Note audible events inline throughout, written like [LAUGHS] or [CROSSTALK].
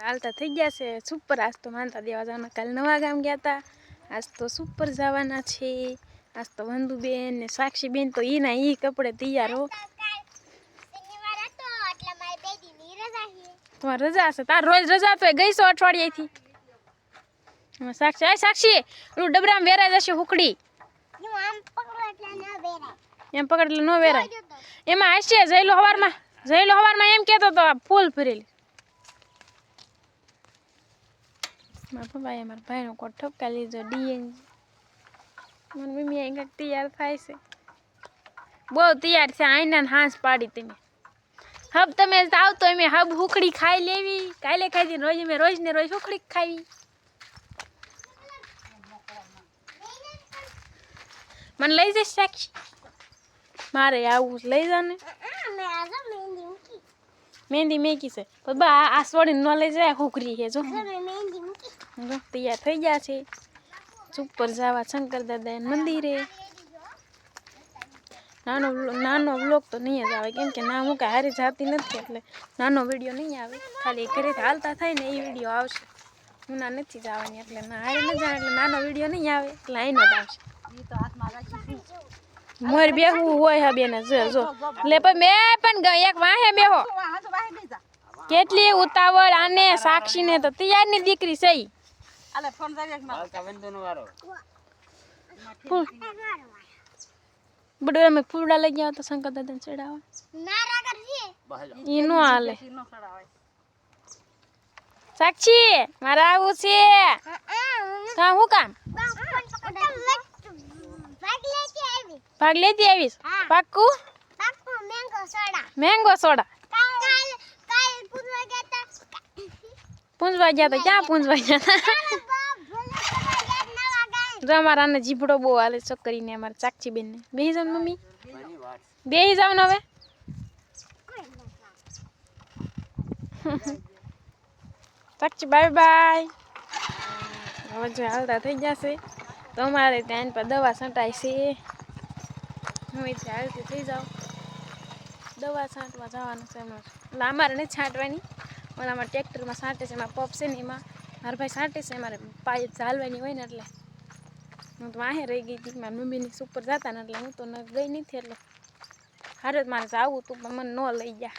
તો હાલતા થઈ ગયા છે સુપર આજ તો માનતા દેવા જવાના કાલ નવા ગામ ગયા હતા આજ તો સુપર જવાના છે આજ તો વંદુબેન ને સાક્ષીબેન તો એના એ કપડે તૈયાર હો તમારે રજા હશે તાર રોજ રજા તો ગઈ છો અઠવાડિયેથી સાક્ષી આ સાક્ષી ઓલું ડબરામાં વેરાય જશે હુકડી એમ પકડ એટલે ન વેરાય એમાં હશે જયલો હવારમાં જયલો હવારમાં એમ કહેતો તો ફૂલ ભરેલી મારા પપ્પાએ મારા ભાઈનો કોટ ઠપકા લીધો ડીએન મને મમ્મી અહીં કંઈક તૈયાર થાય છે. બહુ તૈયાર છે આઈના હાંસ પાડી તમે. હબ, તમે આવતો અમે હબ હુકડી ખાઈ લેવી. કાલે ખાઈ રોજ અમે રોજ ને રોજ હુખડી ખાવી. મને લઈ જઈશ સાક્ષી. મારે આવું લઈ જા ને મહેંદી મૂકી છે. બા, આ- સોડી ન લઈ જાય હુકરી છે, જો. મહેંદી તૈયાર થઈ ગયા છે. સુપર જવા શંકર દાદા મંદિરે. નાનો નાનો વ્લોગ તો નહીં જ આવે કેમ કે ના હું કાંઈ હારી જાતી નથી એટલે નાનો વીડિયો નહીં આવે. ખાલી ઘરે હાલતા થાય ને એ વીડિયો આવશે. હું ના નથી જવાની એટલે ના હારી ન જાય એટલે નાનો વીડિયો નહીં આવે એટલે અહીંનો જ આવશે મોર બેહવું હોય હા બેને જો જો. એટલે પણ મેં પણ એક વાહે બેહો. કેટલી ઉતાવળ આને સાક્ષીને તો તૈયારની દીકરી છે બડો અમે ફૂલડા લઈ ગયા તો શંકર ઈ નો હાલે. સાક્ષી મારે આવું છે. કા હું કામ? ભાગ લેતી ભાગ લેતી આવીશ? હા. પાક્કું? પાક્કું મેંગો સોડા. મેંગો સોડા કાલ કાલ પૂછવા ગયા તા પૂંજવા ગયા તો ક્યાં પૂંજવા ગયા? હતા જો અમારા અને જીભડો બહુ હાલે છોકરીને, અમારે સાક્ષી બેનને બેહી જાવ મમ્મી. બેસી જાવ ને હવે. Sakshi bye bye. હવે જો હાલતા થઈ જશે. તો અમારે ત્યાં પર દવા છંટાય છે. હું એ હાલતી થઈ જાઉં દવા છાંટવા જવાનું છે અમારે. અમારે નહીં છાંટવાની. અમારે ટ્રેક્ટરમાં સાંટે છે એમાં પપ છે ને એમાં. મારા ભાઈ સાંટે છે, મારે પાય ચાલવાની હોય ને એટલે. હું તો વાહે રહી ગઈ હતી, મારી મમ્મીની સુપર જતા ને એટલે હું તો ગઈ નથી એટલે. હારે જ મારે જાવું હતું, પણ મને ન લઈ ગયા.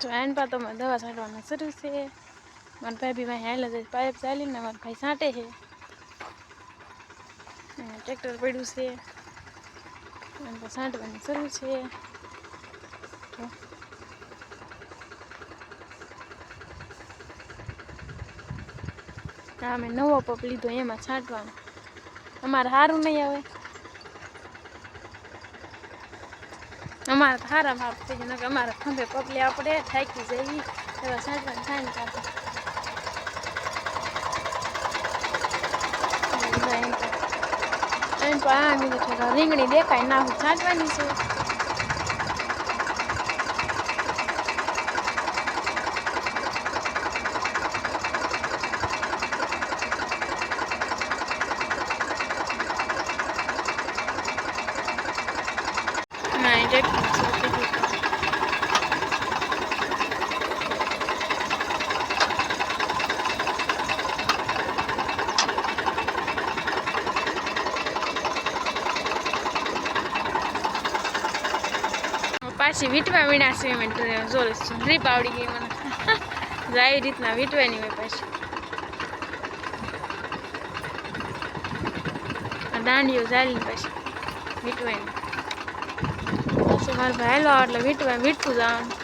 જો એન પા તો મારે દવા છાંટવાના શરૂ છે. મારા ભાઈ બી વાંહે હાલે જાય પાઇપ ચાલીને મારા ભાઈ સાંટે છે. અને ટ્રેક્ટર પડ્યું છે. તો છાંટવાની શરૂ છે. આ નવો પપ લીધો, એમાં છાંટવાનો. અમારે સારું નહીં આવે. અમારે તો સારા માપ થઈ જાય કે અમારે ખંભે પપ આપણે થાકી જવી એવા છાંટવાનું થાય ને. એમ તો- આ રીંગણી દેખાય, ના, હું છાંટવાની છે. બીજું તો. પાછી વીટવા વીણા છે મેં જોર ડ્રીપ આવડી ગઈ મને. [LAUGHS] જાય રીતના વીટવાની હોય પાછી. દાંડીઓ ચાલીને પછી વીટવાની. પછી મારે ભાઈ એટલે વીટવા વીટતું જવાનું